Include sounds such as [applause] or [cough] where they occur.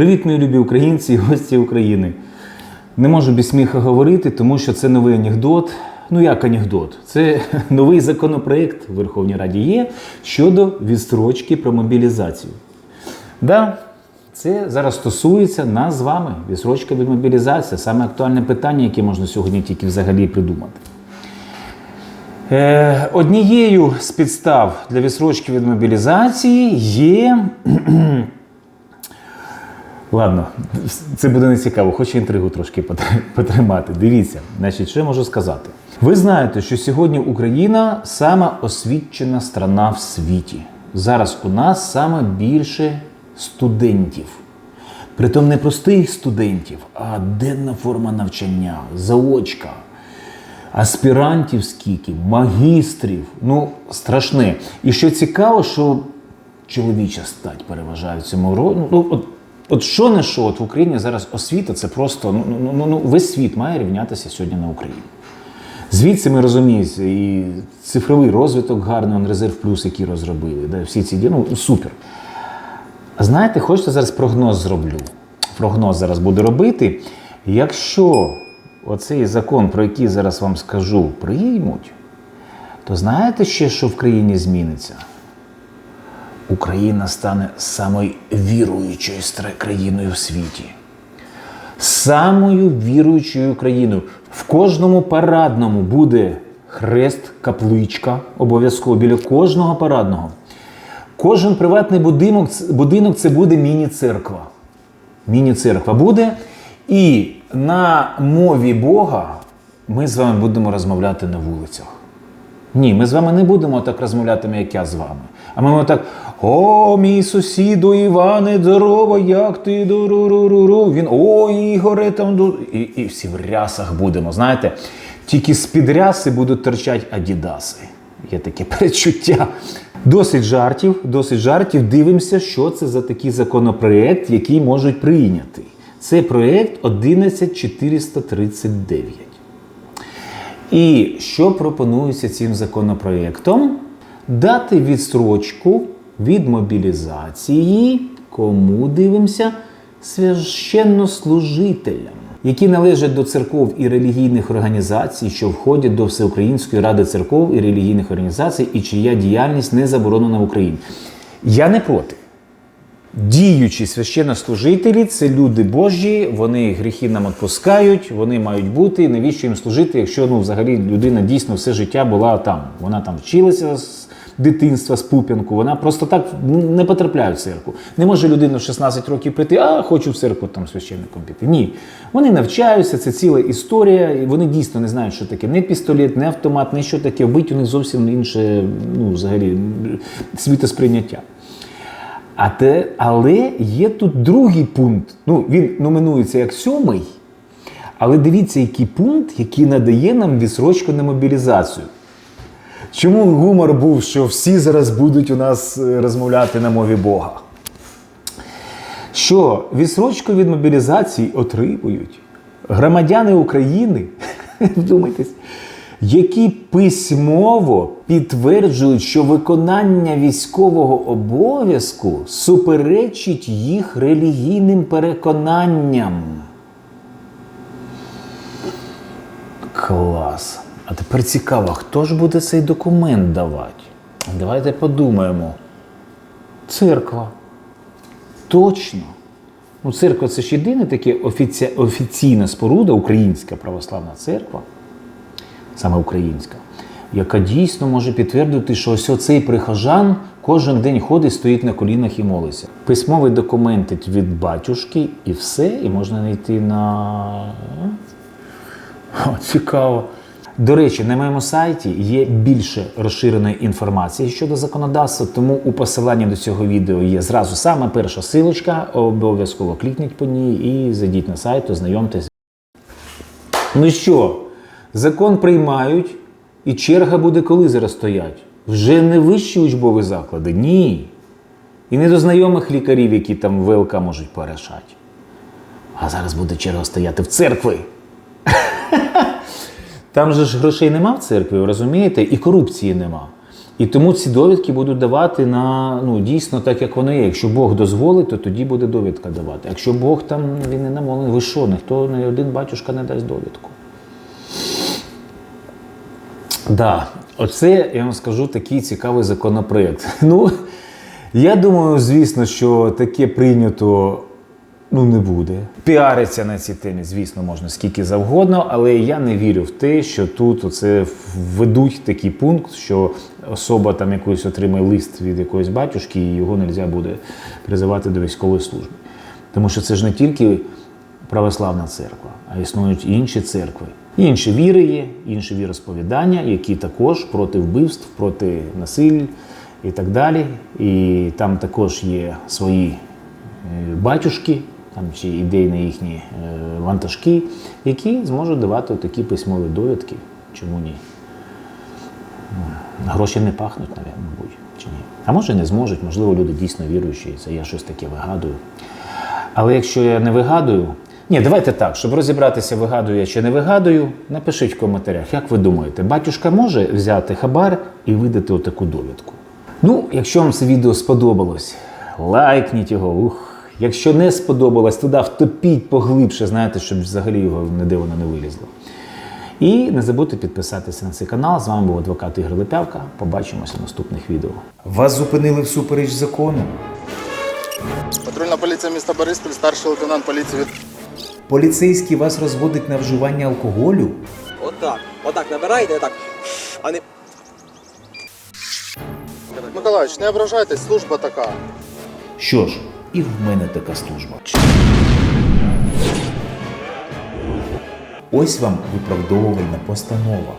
Привіт, мої любі українці і гості України. Не можу без сміха говорити, тому що це новий анекдот. Ну як анекдот? Це [laughs] новий законопроект в Верховній Раді є щодо відстрочки про мобілізацію. Да, це зараз стосується нас з вами. Відсрочка від мобілізації саме актуальне питання, яке можна сьогодні тільки взагалі придумати. Е, однією з підстав для відсрочки від мобілізації є. [clears throat] Ладно, це буде не цікаво, хочу інтригу трошки потримати. Дивіться, значить, що я можу сказати? Ви знаєте, що сьогодні Україна сама освічена страна в світі. Зараз у нас саме більше студентів. Притом не простих студентів, а денна форма навчання, заочка аспірантів скільки, магістрів. Ну, страшне. І що цікаво, що чоловіча стать переважає в цьому році. Ну, от що не що, от в Україні зараз освіта це просто ну, ну, ну, ну, весь світ має рівнятися сьогодні на Україну. Звідси ми розуміємо, і цифровий розвиток гарний, он резерв плюс, який розробили. Да, всі ці ну, супер. Знаєте, хочете зараз прогноз зроблю. Прогноз зараз буду робити. Якщо оцей закон, про який зараз вам скажу, приймуть, то знаєте ще, що в країні зміниться? Україна стане самою віруючою країною в світі. Самою віруючою країною. В кожному парадному буде хрест, капличка, обов'язково біля кожного парадного. Кожен приватний будинок, будинок це буде міні-церква. Міні-церква буде. І на мові Бога ми з вами будемо розмовляти на вулицях. Ні, ми з вами не будемо так розмовляти, як я з вами. А ми так: О, мій сусіду Іване, здорово, як ти дуруруруру. Він ой, Ігоре, там ду-». і, і всі в рясах будемо. Знаєте, тільки з-під ряси будуть торчать адідаси. Є таке перечуття. Досить жартів, досить жартів. Дивимося, що це за такий законопроект, який можуть прийняти. Це проект 11439. І що пропонується цим законопроектом? Дати відстрочку від мобілізації, кому дивимося, священнослужителям, які належать до церков і релігійних організацій, що входять до Всеукраїнської ради церков і релігійних організацій, і чия діяльність не заборонена в Україні. Я не проти. Діючі священнослужителі це люди Божі, вони гріхи нам відпускають, вони мають бути. Навіщо їм служити, якщо ну, взагалі людина дійсно все життя була там. Вона там вчилася з дитинства, з пуп'янку, вона просто так не потрапляє в церкву. Не може людина в 16 років прийти, а хочу в церкву там священником піти. Ні. Вони навчаються, це ціла історія, і вони дійсно не знають, що таке не пістолет, не автомат, не що таке вбить, у них зовсім інше, ну, взагалі, світосприйняття. А те, але є тут другий пункт. Ну, він номінується як сьомий. Але дивіться, який пункт, який надає нам відсрочку на мобілізацію. Чому гумор був, що всі зараз будуть у нас е, розмовляти на мові Бога? Що відсрочку від мобілізації отримують громадяни України, [laughs] вдумайтесь, які письмово підтверджують, що виконання військового обов'язку суперечить їх релігійним переконанням. Клас. А тепер цікаво, хто ж буде цей документ давати? Давайте подумаємо. Церква. Точно. Ну, церква це ж єдина офіці... офіційна споруда, українська православна церква, саме українська, яка дійсно може підтвердити, що ось оцей прихожан кожен день ходить, стоїть на колінах і молиться. Письмовий документ від батюшки і все, і можна знайти на. О, цікаво. До речі, на моєму сайті є більше розширеної інформації щодо законодавства, тому у посиланні до цього відео є зразу саме перша силочка. Обов'язково клікніть по ній і зайдіть на сайт, ознайомтесь. Ну що, закон приймають, і черга буде коли зараз стоять? Вже не вищі учбові заклади? Ні. І не до знайомих лікарів, які там ВЛК можуть порішати. А зараз буде черга стояти в церкви. [laughs] Там же ж грошей нема в церкві, розумієте, і корупції нема. І тому ці довідки будуть давати на ну дійсно так, як вони є. Якщо Бог дозволить, то тоді буде довідка давати. Якщо Бог там він не намолений, ви що, ніхто не один батюшка не дасть довідку. Да, оце я вам скажу такий цікавий законопроект. [laughs] Ну, я думаю, звісно, що таке прийнято ну, не буде. Піариться на цій темі, звісно, можна скільки завгодно, але я не вірю в те, що тут оце введуть такий пункт, що особа там якийсь отримає лист від якоїсь батюшки, і його не можна буде призивати до військової служби. Тому що це ж не тільки православна церква, а існують інші церкви. Інші віри є, інші віросповідання, які також проти вбивств, проти насиль і так далі. І там також є свої е, батюшки, там чи ідейні їхні е, вантажки, які зможуть давати такі письмові довідки. Чому ні? Гроші не пахнуть, навіть, мабуть, чи ні. А може не зможуть, можливо, люди дійсно віруючі, це я щось таке вигадую. Але якщо я не вигадую, ні, давайте так, щоб розібратися, вигадую я чи не вигадую, напишіть в коментарях, як ви думаєте, батюшка може взяти хабар і видати отаку довідку? Ну, якщо вам це відео сподобалось, лайкніть його. Ух. Якщо не сподобалось, туди втопіть поглибше, знаєте, щоб взагалі його ніде воно не вилізло. І не забудьте підписатися на цей канал. З вами був адвокат Ігор Лепявка. Побачимося в наступних відео. Вас зупинили всупереч закону. Патрульна поліція міста Бориспіль, старший лейтенант поліції від Поліцейський вас розводить на вживання алкоголю. Отак. Отак набирайте, отак. А не Миколаївич, не ображайтесь, служба така. Що ж, і в мене така служба. Ось вам виправдовувальна постанова.